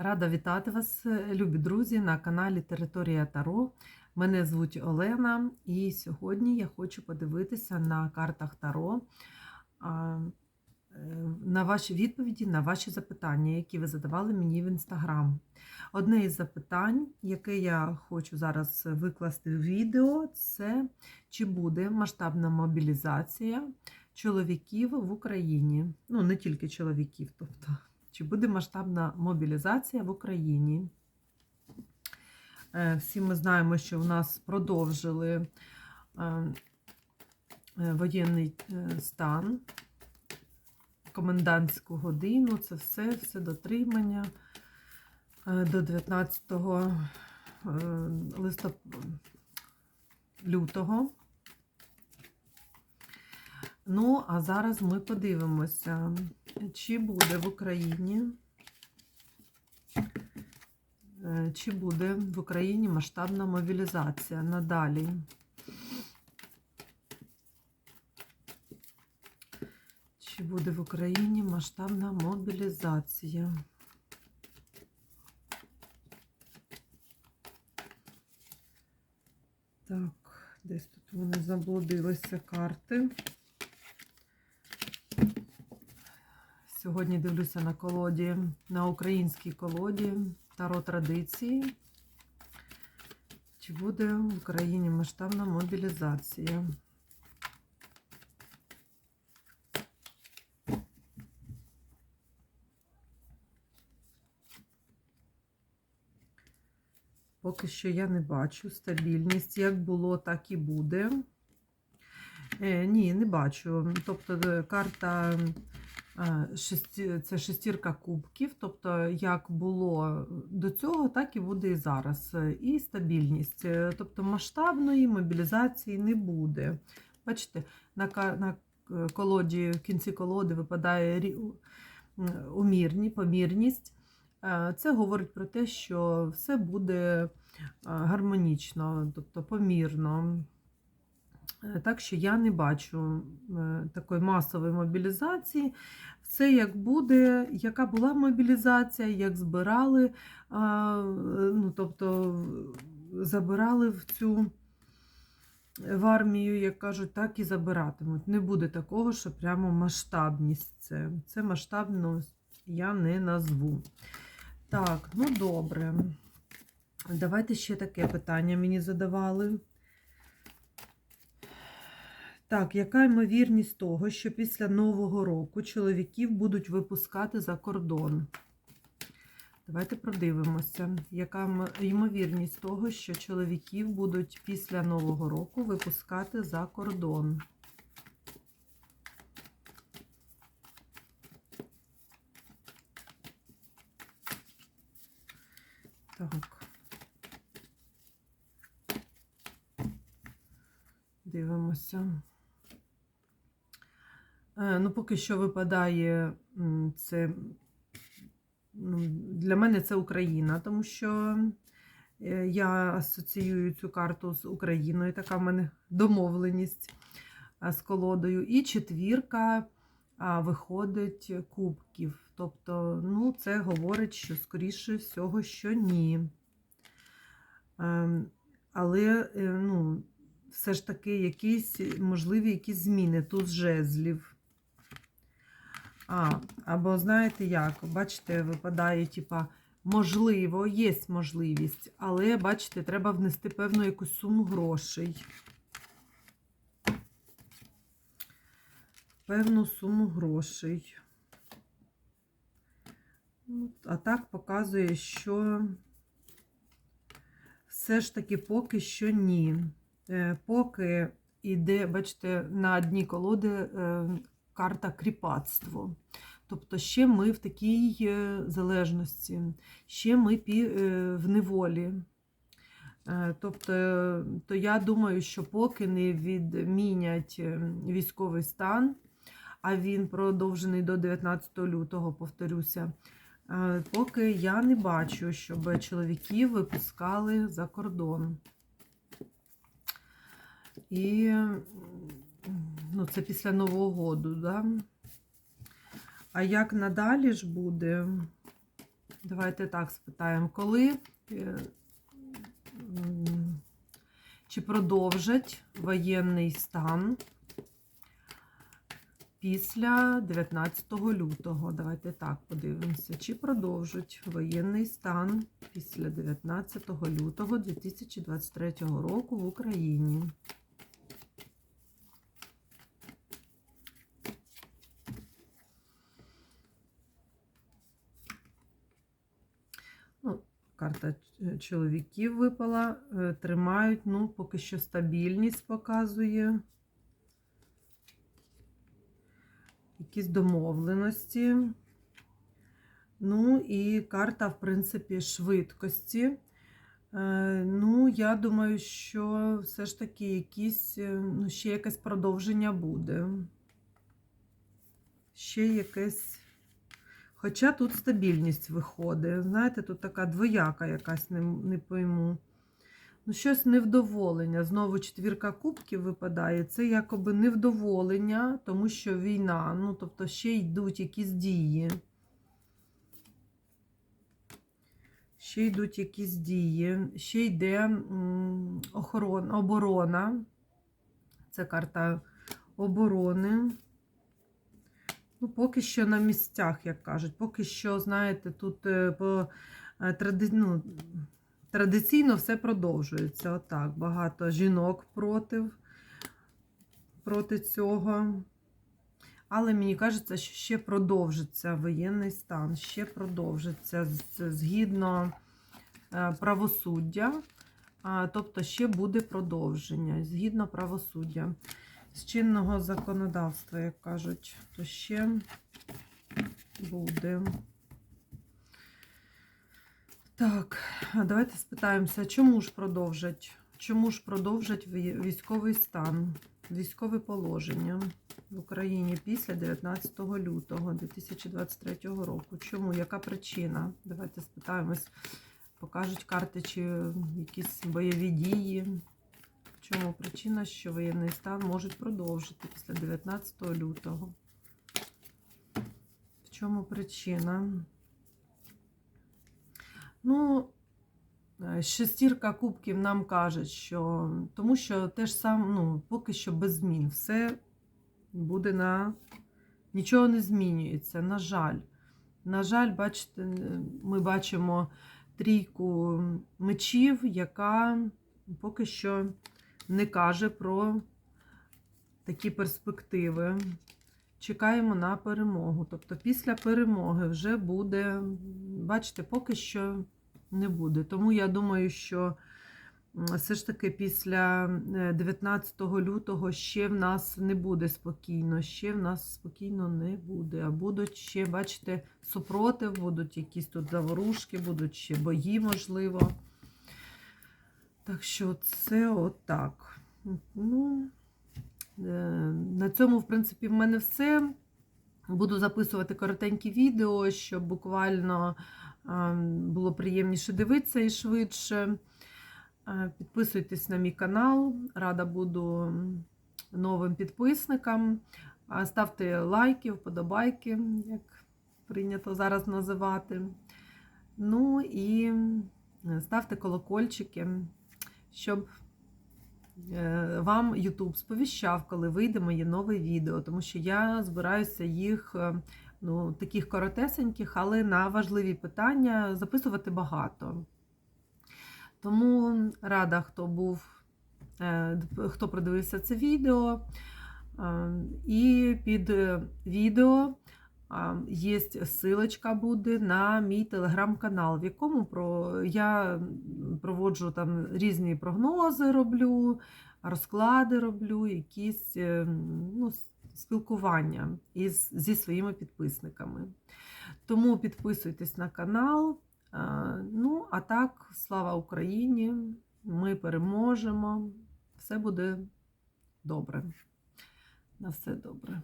Рада вітати вас, любі друзі, на каналі Територія Таро. Мене звуть Олена, і сьогодні я хочу подивитися на картах Таро е, на ваші відповіді на ваші запитання, які ви задавали мені в інстаграм. Одне із запитань, яке я хочу зараз викласти в відео, це чи буде масштабна мобілізація чоловіків в Україні. Ну, не тільки чоловіків, тобто. Чи буде масштабна мобілізація в Україні? Е, Всі ми знаємо, що в нас продовжили е, е, воєнний стан, комендантську годину, це все, все дотримання до 19 листопада лютого. Ну, а зараз ми подивимося, чи буде в Україні, е, чи буде в Україні масштабна мобілізація надалі. Чи буде в Україні масштабна мобілізація? Так, десь тут вони заблудилися карти. Сьогодні дивлюся на колоді, на українській колоді Таро традиції. Чи буде в Україні масштабна мобілізація? Поки що я не бачу стабільність. Як було, так і буде. Е, ні, не бачу. Тобто карта шесті, це шестірка кубків, тобто як було до цього, так і буде і зараз. І стабільність. Тобто масштабної мобілізації не буде. Бачите, на на колоді, в кінці колоди випадає умірні, помірність. Це говорить про те, що все буде гармонічно, тобто помірно. Так що я не бачу такої масової мобілізації. Все як буде, яка була мобілізація, як збирали, ну, тобто забирали в цю в армію, як кажуть, так і забиратимуть. Не буде такого, що прямо масштабність це. Це масштабно я не назву. Так, ну добре. Давайте ще таке питання мені задавали. Так, яка ймовірність того, що після Нового року чоловіків будуть випускати за кордон? Давайте продивимося, яка ймовірність того, що чоловіків будуть після Нового року випускати за кордон? Так. Дивимося. Ну, поки що випадає це ну, для мене це Україна, тому що е, я асоціюю цю карту з Україною, така в мене домовленість з колодою. І четвірка виходить кубків. Тобто, ну, це говорить, що, скоріше всього, що ні. Ем, але, е, ну, все ж таки, якісь, можливі якісь зміни тут жезлів. А, або знаєте як, бачите, випадає, типа, можливо, є можливість, але, бачите, треба внести певну якусь суму грошей. Певну суму грошей. А так показує, що все ж таки поки що ні. Е, поки йде, бачите, на дні колоди е, карта кріпацтво. Тобто, ще ми в такій е, залежності, ще ми в неволі. Тобто, то я думаю, що поки не відмінять військовий стан, а він продовжений до 19 лютого, повторюся, поки я не бачу, щоб чоловіків випускали за кордон. І ну, це після Нового року, да? А як надалі ж буде? давайте так спитаємо, коли е, чи продовжать воєнний стан після 19 лютого? Давайте так подивимося. Чи продовжать воєнний стан після 19 лютого 2023 року в Україні? Ну, карта е, чоловіків випала. е, Тримають, ну, поки що стабільність показує. Якісь домовленості. Ну, і карта, в принципі, швидкості. Е, Ну, я думаю, що все ж таки якісь, ну, ще якесь продовження буде. Ще якесь. Хоча тут стабільність виходить. Знаєте, тут така двояка якась, не, не пойму. Ну, щось невдоволення. Знову четвірка кубків випадає. Це якоби невдоволення, тому що війна, ну, тобто ще йдуть якісь дії. Ще йдуть якісь дії, ще йде охорона, оборона. Це карта оборони. Ну, поки що на місцях, як кажуть. Поки що, знаєте, тут е, по е, тради... ну, традиційно все продовжується. Отак. Багато жінок проти, проти цього. Але мені кажеться, що ще продовжиться воєнний стан, ще продовжиться згідно е, правосуддя, тобто ще буде продовження згідно правосуддя. З чинного законодавства, як кажуть, то ще буде. Так, давайте спитаємося, чому ж продовжать? Чому ж продовжать військовий стан, військове положення в Україні після 19 лютого 2023 року? Чому? Яка причина? Давайте спитаємось. Покажуть карти, чи якісь бойові дії. Чому причина, що воєнний стан можуть продовжити після 19 лютого? В чому причина? Ну, е, шестірка кубків нам каже, що тому що те ж саме, ну, поки що без змін. Все буде на. Нічого не змінюється, на жаль. На жаль, бачите, ми бачимо трійку мечів, яка поки що не каже про такі перспективи. Чекаємо на перемогу. Тобто після перемоги вже буде, бачите, поки що не буде. Тому я думаю, що все ж таки після е, 19 лютого ще в нас не буде спокійно, ще в нас спокійно не буде. А будуть ще, бачите, супротив, будуть якісь тут заворушки, будуть ще бої, можливо. Так що це отак. Ну, е, на цьому, в принципі, в мене все. Буду записувати коротенькі відео, щоб буквально е, було приємніше дивитися і швидше. Е, Підписуйтесь на мій канал, рада буду новим підписникам. Ставте лайки, вподобайки, як прийнято зараз називати. Ну і ставте колокольчики, щоб е, вам YouTube сповіщав, коли вийде моє нове відео, тому що я збираюся їх, е, ну, таких коротесеньких, але на важливі питання записувати багато. Тому рада, хто був, е, хто продивився це відео. І під відео є ссылочка буде на мій телеграм-канал, в якому про, я проводжу там різні прогнози, роблю, розклади роблю, якісь е, ну, спілкування із, зі своїми підписниками. Тому підписуйтесь на канал. Ну, а так, слава Україні! Ми переможемо. Все буде добре. На все добре.